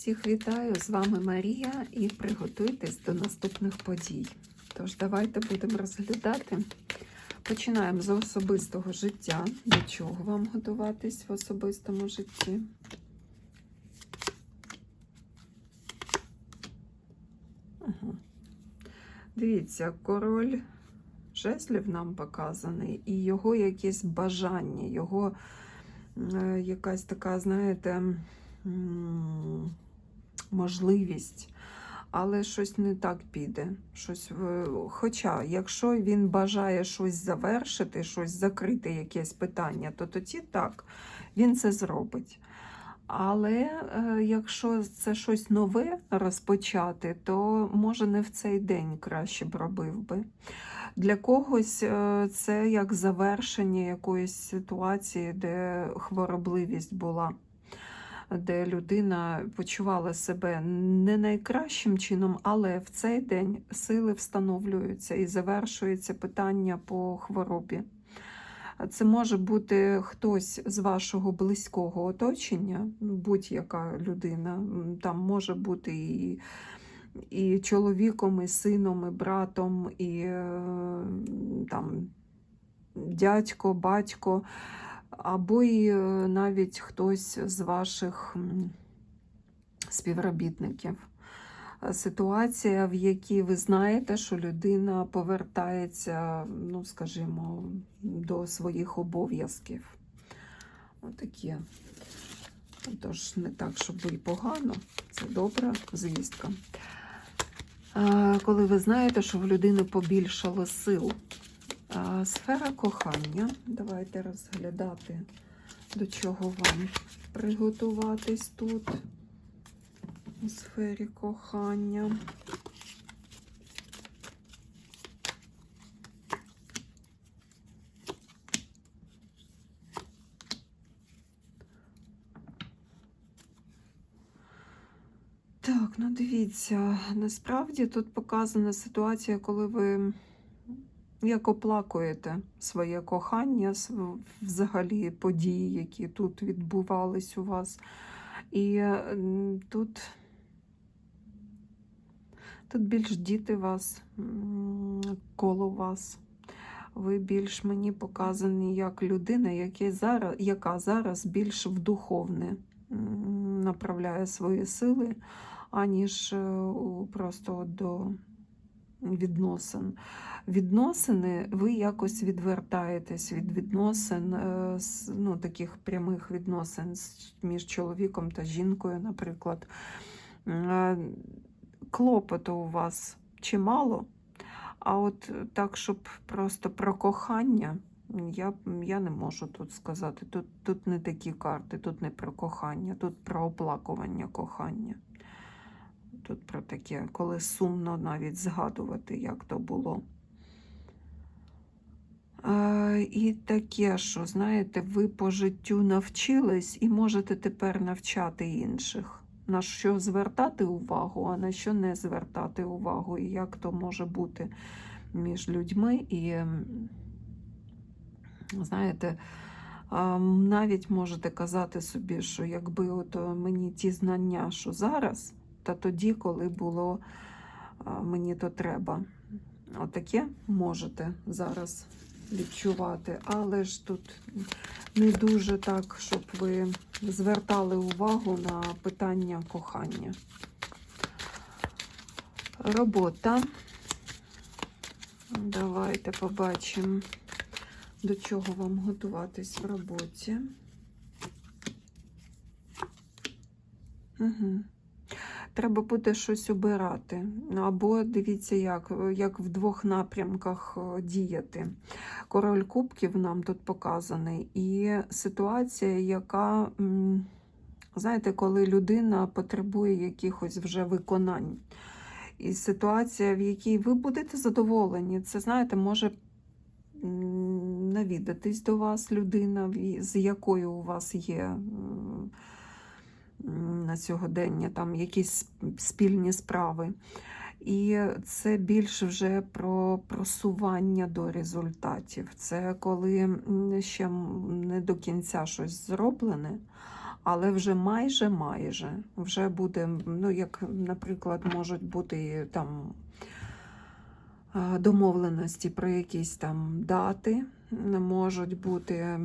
Всіх вітаю! З вами Марія і приготуйтесь до наступних подій. Тож, давайте будемо розглядати. Починаємо з особистого життя. До чого вам готуватись в особистому житті? Ага. Дивіться, король жезлів нам показаний, і його якесь бажання, його е, якась така, знаєте, можливість. Але щось не так піде. Щось, Хоча, якщо він бажає щось завершити, щось закрити, якесь питання, то тоді так, він це зробить. Але е, якщо це щось нове розпочати, то може не в цей день краще б робив би. Для когось е, це як завершення якоїсь ситуації, де хворобливість була, де людина почувала себе не найкращим чином, але в цей день сили встановлюються і завершується питання по хворобі. Це може бути хтось з вашого близького оточення, будь-яка людина. Там може бути і, і чоловіком, і сином, і братом, і е, там, дядько, батько, або і е, навіть хтось з ваших співробітників. Е, Ситуація, в якій ви знаєте, що людина повертається, ну, скажімо, до своїх обов'язків. Отакі. Тож не так, щоб і погано, це добра звістка. Е, Коли ви знаєте, що в людини побільшало сил. Сфера кохання. Давайте розглядати, до чого вам приготуватись тут у сфері кохання. Так, ну дивіться, насправді тут показана ситуація, коли ви як оплакуєте своє кохання, взагалі події, які тут відбувались у вас. І тут, тут більш діти вас, коло вас. Ви більш мені показані як людина, яка зараз, яка зараз більш в духовне направляє свої сили, аніж е, просто до відносин. Відносини ви якось відвертаєтесь від відносин, е, ну, таких прямих відносин між чоловіком та жінкою, наприклад. Е, Клопоту у вас чимало, а от так, щоб просто про кохання, я, я не можу тут сказати. Тут, тут не такі карти, тут не про кохання, тут про оплакування кохання. Тут про таке, коли сумно навіть згадувати, як то було. І таке, що, знаєте, ви по життю навчились і можете тепер навчати інших. На що звертати увагу, а на що не звертати увагу, і як то може бути між людьми. І, знаєте, навіть можете казати собі, що якби от мені ті знання, що зараз, та тоді, коли було мені то треба. Отаке можете зараз відчувати, але ж тут не дуже так, щоб ви звертали увагу на питання кохання. Робота. Давайте побачимо, до чого вам готуватись в роботі. Угу. Треба буде щось обирати. Або дивіться, як, як в двох напрямках е, діяти. Король кубків нам тут показаний, і ситуація, яка, знаєте, коли людина потребує якихось вже виконань. І ситуація, в якій ви будете задоволені, це, знаєте, може навідатись до вас людина, з якою у вас є. На сьогодення, там якісь спільні справи. І це більше вже про просування до результатів. Це коли ще не до кінця щось зроблене, але вже майже майже вже буде, ну як, наприклад, можуть бути там домовленості про якісь там дати, можуть бути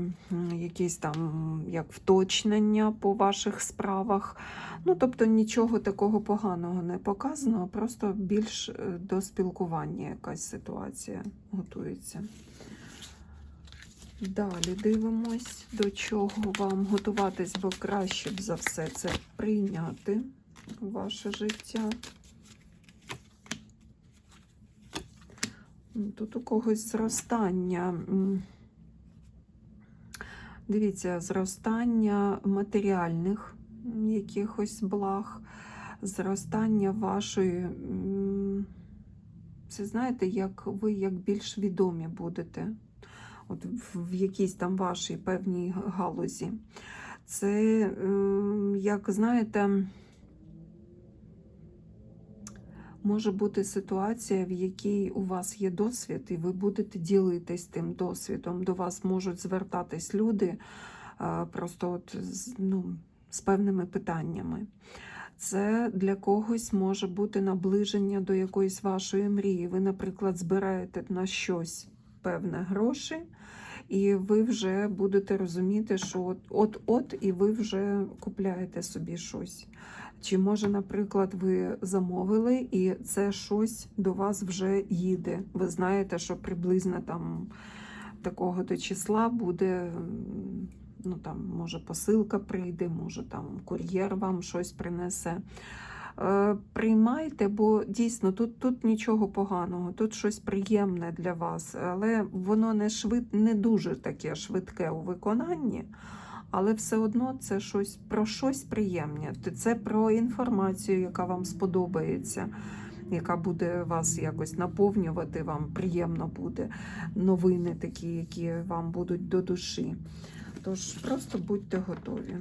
якісь там як вточнення по ваших справах. Ну, тобто нічого такого поганого не показано, просто більш е, до спілкування якась ситуація готується. Далі дивимось, до чого вам готуватись, бо краще б за все це прийняти ваше життя. Тут у когось зростання. Дивіться, зростання матеріальних якихось благ, зростання вашої. Це знаєте, як ви як більш відомі будете от в, якійсь там вашій певній галузі. Це, як знаєте, може бути ситуація, в якій у вас є досвід, і ви будете ділитись тим досвідом. До вас можуть звертатись люди е, просто от ну, з певними питаннями. Це для когось може бути наближення до якоїсь вашої мрії. Ви, наприклад, збираєте на щось певне гроші, і ви вже будете розуміти, що от- от-от, і ви вже купляєте собі щось. Чи може, наприклад, ви замовили, і це щось до вас вже їде. Ви знаєте, що приблизно там такого до числа буде. Ну там може посилка прийде, може там кур'єр вам щось принесе. Е, Приймайте, бо дійсно тут, тут нічого поганого, тут щось приємне для вас, але воно не швид, не дуже таке швидке у виконанні, але все одно це щось про щось приємне. Це про інформацію, яка вам сподобається, яка буде вас якось наповнювати, вам приємно буде. Новини такі, які вам будуть до душі. Тож просто будьте готові.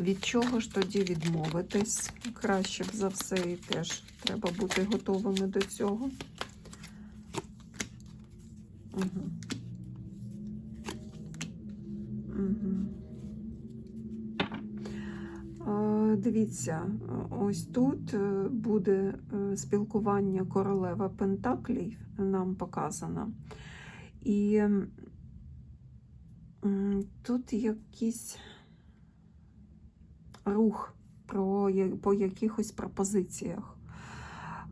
Від чого ж тоді відмовитись? Краще б за все і теж треба бути готовими до цього. Угу. Дивіться, ось тут е, буде е, спілкування королева Пентаклів, нам показано. І тут якийсь рух про, по якихось пропозиціях.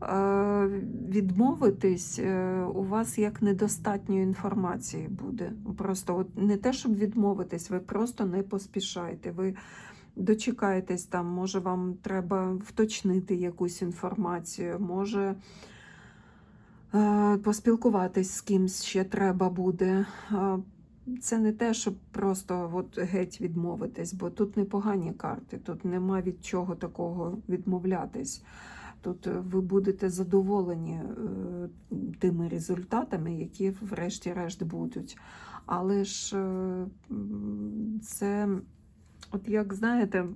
Е, Відмовитись е, у вас як недостатньо інформації буде. Просто от не те, щоб відмовитись, ви просто не поспішайте. Ви дочекаєтесь там, може, вам треба вточнити якусь інформацію, може е, поспілкуватись з кимсь ще треба буде. Це не те, щоб просто от геть відмовитись, бо тут непогані карти, тут нема від чого такого відмовлятись. Тут е, ви будете задоволені е, тими результатами, які врешті-решт будуть. Але ж е, це, от як знаєте,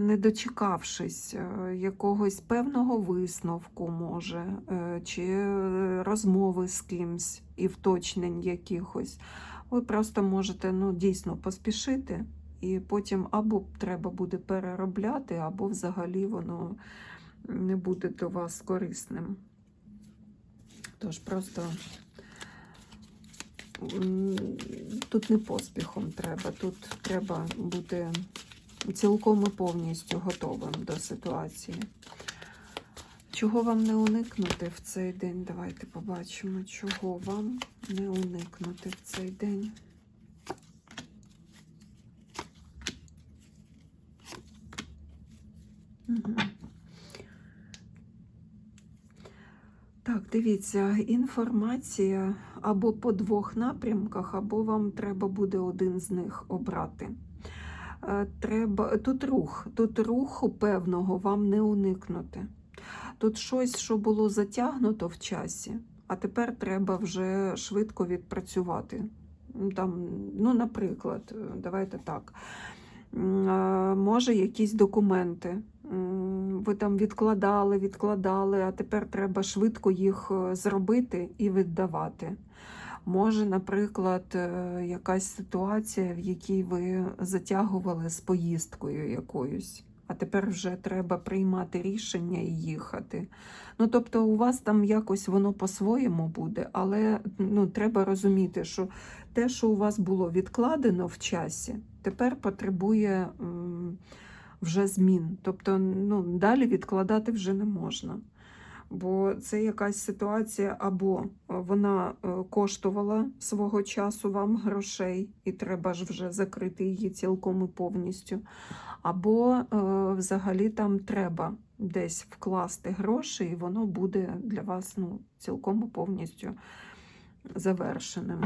не дочекавшись якогось певного висновку, може, чи розмови з кимсь і вточнень якихось, ви просто можете ну, дійсно поспішити, і потім або треба буде переробляти, або взагалі воно не буде до вас корисним. Тож просто тут не поспіхом треба, тут треба бути цілком і повністю готовим до ситуації. Чого вам не уникнути в цей день? Давайте побачимо, чого вам не уникнути в цей день. Так, дивіться, інформація або по двох напрямках, або вам треба буде один з них обрати. Е, Треба, тут рух, тут руху певного вам не уникнути. Тут щось, що було затягнуто в часі, а тепер треба вже швидко відпрацювати. Там, ну, наприклад, е, давайте так. Може, якісь документи. Ви там відкладали, відкладали, а тепер треба швидко їх е, зробити і віддавати. Може, наприклад, е, якась ситуація, в якій ви затягували з поїздкою якоюсь, а тепер вже треба приймати рішення і їхати. Ну, тобто, у вас там якось воно по-своєму буде, але ну, треба розуміти, що те, що у вас було відкладено в часі, тепер потребує вже змін. Тобто, ну, далі відкладати вже не можна. Бо це якась ситуація, або вона е, коштувала свого часу вам грошей, і треба ж вже закрити її цілком і повністю. Або е, взагалі там треба десь вкласти гроші, і воно буде для вас ну, цілком і повністю завершеним.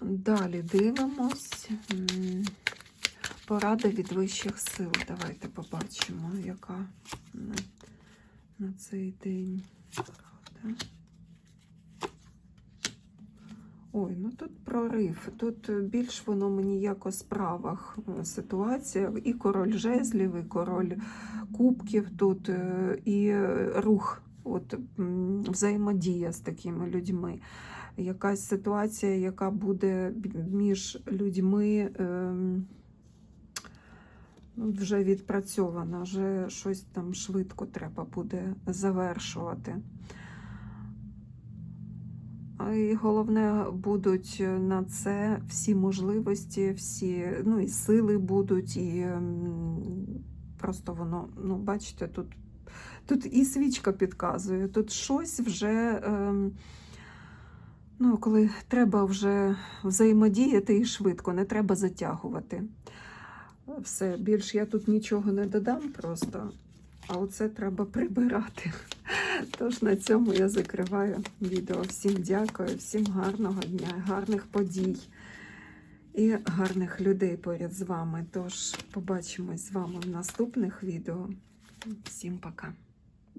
Далі дивимось. Порада від вищих сил. Давайте побачимо, яка на, цей день. Ой, ну тут прорив. Тут більш воно мені як у справах е, ситуація. І король жезлів, і король кубків тут, е, і рух, от взаємодія з такими людьми. Якась ситуація, яка буде між людьми. ем, ну, вже відпрацьована, вже щось там швидко треба буде завершувати. І головне, будуть на це всі можливості, всі, ну і сили будуть, і ем, просто воно, ну, бачите, тут, тут і свічка підказує, тут щось вже. Ем, Ну, коли треба вже взаємодіяти і швидко, не треба затягувати. Все, більш я тут нічого не додам просто, а оце треба прибирати. Тож на цьому я закриваю відео. Всім дякую, всім гарного дня, гарних подій і гарних людей поряд з вами. Тож побачимось з вами в наступних відео. Всім пока.